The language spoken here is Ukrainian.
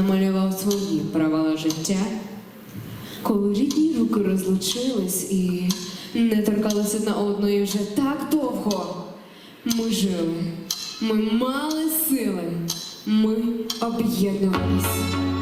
намалював свої правила життя, коли рідні руки розлучились і не торкались одна одної вже так довго. Ми жили, ми мали сили, ми об'єднувалися.